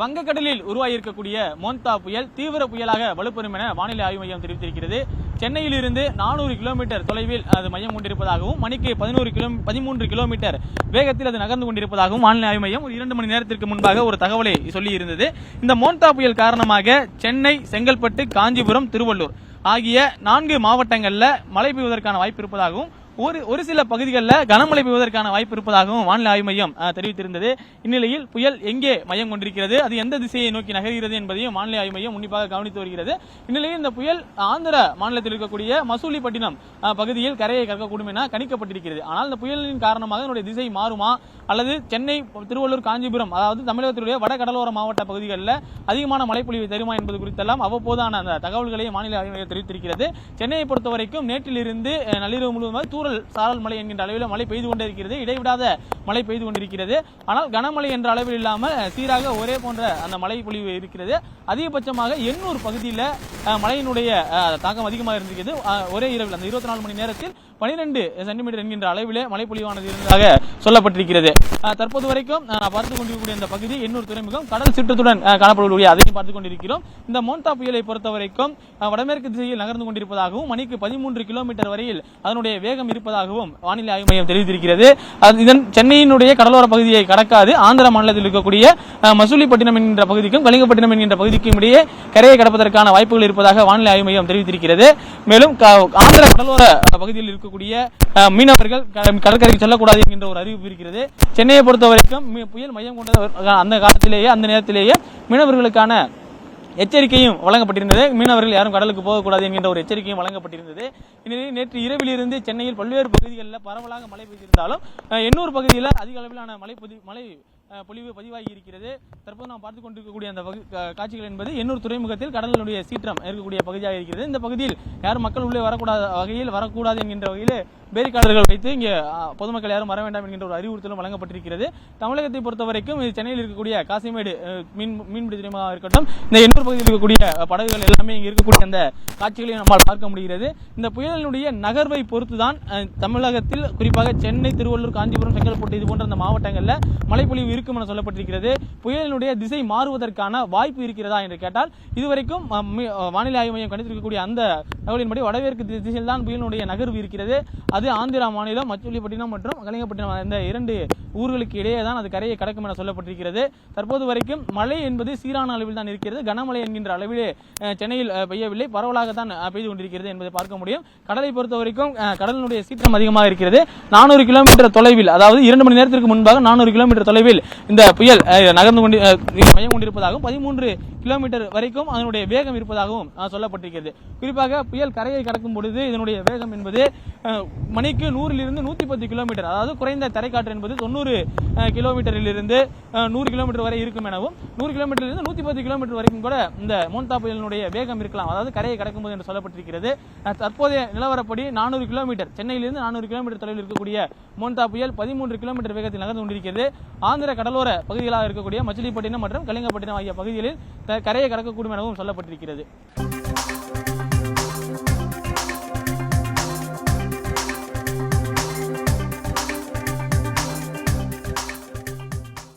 வங்கக்கடலில் உருவாகியிருக்கக்கூடிய மோந்தா புயல் தீவிர புயலாக வலுப்பெறும் என வானிலை ஆய்வு மையம் தெரிவித்திருக்கிறது. சென்னையில் இருந்து நானூறு கிலோமீட்டர் தொலைவில் அது மையம் கொண்டிருப்பதாகவும் மணிக்கு பதினோரு கிலோ பதிமூன்று கிலோமீட்டர் வேகத்தில் அது நகர்ந்து கொண்டிருப்பதாகவும் வானிலை ஆய்வு மையம் ஒரு இரண்டு மணி நேரத்திற்கு முன்பாக ஒரு தகவலை சொல்லியிருந்தது. இந்த மோந்தா புயல் காரணமாக சென்னை செங்கல்பட்டு காஞ்சிபுரம் திருவள்ளூர் ஆகிய நான்கு மாவட்டங்களில் மழை பெய்வதற்கான வாய்ப்பு இருப்பதாகவும் ஒரு ஒரு சில பகுதிகளில் கனமழை பெய்வதற்கான வாய்ப்பு இருப்பதாகவும் வானிலை ஆய்வு மையம் தெரிவித்திருந்தது. இந்நிலையில் புயல் எங்கே மையம் கொண்டிருக்கிறது அது எந்த திசையை நோக்கி நகர்கிறது என்பதையும் வானிலை ஆய்வு மையம் உன்னிப்பாக கவனித்து வருகிறது. இந்நிலையில் இந்த புயல் ஆந்திர மாநிலத்தில் இருக்கக்கூடிய மசூலிப்பட்டினம் பகுதியில் கரையை கற்கக்கூடும் என கணிக்கப்பட்டிருக்கிறது. ஆனால் இந்த புயலின் காரணமாக என்னுடைய திசை மாறுமா? அல்லது சென்னை திருவள்ளூர் காஞ்சிபுரம் அதாவது தமிழகத்தினுடைய வட கடலோர மாவட்ட பகுதிகளில் அதிகமான மழைப்பொழிவு தருமா என்பது குறித்தெல்லாம் அவ்வப்போதான அந்த தகவல்களை மாநில ஆய்வு மையம் தெரிவித்திருக்கிறது. சென்னையை பொறுத்தவரைக்கும் நேற்றிலிருந்து நள்ளிரவு முழுவதுமாக தூரல் சாரல் மழை என்கின்ற அளவில் மழை பெய்து கொண்டே இருக்கிறது. இடைவிடாத மழை பெய்து கொண்டிருக்கிறது. ஆனால் கனமழை என்ற அளவில் இல்லாமல் சீராக ஒரே போன்ற அந்த மழை பொழிவு இருக்கிறது. அதிகபட்சமாக எண்ணூர் பகுதியில் மழையினுடைய தாக்கம் அதிகமாக இருந்திருக்கிறது. ஒரே இரவில் அந்த இருபத்தி நாலு மணி நேரத்தில் பனிரெண்டு சென்டிமீட்டர் என்கின்ற அளவிலே மழை பொழிவானது இருந்ததாக சொல்லப்பட்டிருக்கிறது. தற்போது வரைக்கும் நான் பார்த்துக் கொண்டிருக்கக்கூடிய இந்த பகுதி எண்ணூர் துறைமுகம் கடல் சீற்றத்துடன் காணப்படக்கூடிய அதையும் பார்த்துக் கொண்டிருக்கிறோம். இந்த மோன்டா புயலை பொறுத்த வரைக்கும் வடமேற்கு திசையில் நகர்ந்து கொண்டிருப்பதாகவும் மணிக்கு பதிமூன்று கிலோமீட்டர் வரையில் அதனுடைய வேகம் இருப்பதாகவும் வானிலை ஆய்வு மையம் தெரிவித்திருக்கிறது. அது இதன் சென்னையினுடைய கடலோர பகுதியை கடக்காது ஆந்திர மாநிலத்தில் இருக்கக்கூடிய மசூலிப்பட்டினம் என்கின்ற பகுதிக்கும் கலிங்கப்பட்டினம் என்கின்ற பகுதிக்கும் இடையே கரையை கடப்பதற்கான வாய்ப்புகள் இருப்பதாக வானிலை ஆய்வு மையம் தெரிவித்திருக்கிறது. மேலும் ஆந்திர கடலோர பகுதியில் இருக்கக்கூடிய மீனவர்கள் கடற்கரைக்கு செல்லக்கூடாது என்கின்ற ஒரு அறிவிப்பு இருக்கிறது. சென்னையை பொறுத்த வரைக்கும் புயல் மையம் கொண்ட அந்த காலத்திலேயே அந்த நேரத்திலேயே மீனவர்களுக்கான எச்சரிக்கையும் வழங்கப்பட்டிருந்தது. மீனவர்கள் யாரும் கடலுக்கு போகக்கூடாது என்கின்ற ஒரு எச்சரிக்கையும் வழங்கப்பட்டிருந்தது. இந்நிலையில் நேற்று இரவிலிருந்து சென்னையில் பல்வேறு பகுதிகளில் பரவலாக மழை பெய்திருந்தாலும் எண்ணூர் பகுதியில் அதிக அளவிலான மழை பொதி- மழை பொழிவு பதிவாகி இருக்கிறது. தற்போது நாம் பார்த்து கொண்டிருக்கக்கூடிய அந்த காட்சிகள் என்பது எண்ணூர் துறைமுகத்தில் கடலினுடைய சீற்றம் இருக்கக்கூடிய பகுதியாக இருக்கிறது. இந்த பகுதியில் யாரும் மக்கள் உள்ளே வரக்கூடாத வகையில் வரக்கூடாது என்கின்ற வகையில் பேரிக்காரர்கள் வைத்து இங்கே பொதுமக்கள் யாரும் வர வேண்டாம் என்கின்ற ஒரு அறிவுறுத்தலும் வழங்கப்பட்டிருக்கிறது. தமிழகத்தை பொறுத்த வரைக்கும் இது சென்னையில் இருக்கக்கூடிய காசிமேடு மீன் மீன்பிடி துறைமுகமாக இருக்கட்டும் இந்த எண்ணூர் பகுதியில் இருக்கக்கூடிய படகுகள் எல்லாமே இங்கே இருக்கக்கூடிய அந்த காட்சிகளை நம்மால் பார்க்க முடிகிறது. இந்த புயலினுடைய நகர்வை பொறுத்துதான் தான் தமிழகத்தில் குறிப்பாக சென்னை திருவள்ளூர் காஞ்சிபுரம் செங்கல்பட்டு இது போன்ற அந்த மாவட்டங்களில் மழைப்பொழிவு இருக்கும் என சொல்லப்பட்டிருக்கிறது. புயலினுடைய திசை மாறுவதற்கான வாய்ப்பு இருக்கிறதா என்று கேட்டால் இதுவரைக்கும் வானிலை ஆய்வு மையம் கணித்திருக்கக்கூடிய அந்த தகவலின்படி வடமேற்கு திசையில் தான் புயலினுடைய நகர்வு இருக்கிறது. அது ஆந்திரா மாநிலம் மச்சுலிப்பட்டினம் மற்றும் கலிங்கப்பட்டினம் இந்த இரண்டு ஊர்களுக்கு இடையே தான் அது கரையை கடக்கும் என சொல்லப்பட்டிருக்கிறது. தற்போது வரைக்கும் மழை என்பது சீரான அளவில் தான் இருக்கிறது. கனமழை என்கின்ற அளவிலே சென்னையில் பெய்யவில்லை. பரவலாக தான் பெய்து கொண்டிருக்கிறது என்பதை பார்க்க முடியும். கடலை பொறுத்த வரைக்கும் கடலினுடைய சீற்றம் அதிகமாக இருக்கிறது. நானூறு கிலோமீட்டர் தொலைவில் அதாவது இரண்டு மணி நேரத்திற்கு முன்பாக நானூறு கிலோமீட்டர் தொலைவில் இந்த புயல் நகர்ந்து கொண்டு மையம் கொண்டிருப்பதாகவும் பதிமூன்று கிலோமீட்டர் வரைக்கும் அதனுடைய வேகம் இருப்பதாகவும் சொல்லப்பட்டிருக்கிறது. குறிப்பாக புயல் கரையை கடக்கும் பொழுது இதனுடைய வேகம் என்பது மணிக்கு நூறிலிருந்து நூற்றி பத்து கிலோமீட்டர். அதாவது குறைந்த தரைக்காற்று என்பது தொண்ணூறு கிலோமீட்டரிலிருந்து நூறு கிலோமீட்டர் வரை இருக்கும் எனவும் நூறு கிலோமீட்டரிலிருந்து நூற்றி பத்து கிலோமீட்டர் வரைக்கும் கூட இந்த மோன்தா புயலினுடைய வேகம் இருக்கலாம். அதாவது கரையை கடக்கும்போது என்று சொல்லப்பட்டிருக்கிறது. தற்போதைய நிலவரப்படி நானூறு கிலோமீட்டர் சென்னையிலிருந்து நானூறு கிலோமீட்டர் தொலைவில் இருக்கக்கூடிய மோன்தா புயல் பதிமூன்று கிலோமீட்டர் வேகத்தில் நகர்ந்து கொண்டிருக்கிறது. ஆந்திர கடலோர பகுதிகளாக இருக்கக்கூடிய மச்சிலிப்பட்டினம் மற்றும் கலிங்கப்பட்டினம் ஆகிய பகுதிகளில் கரையை கடக்கக்கூடும் எனவும் சொல்லப்பட்டிருக்கிறது.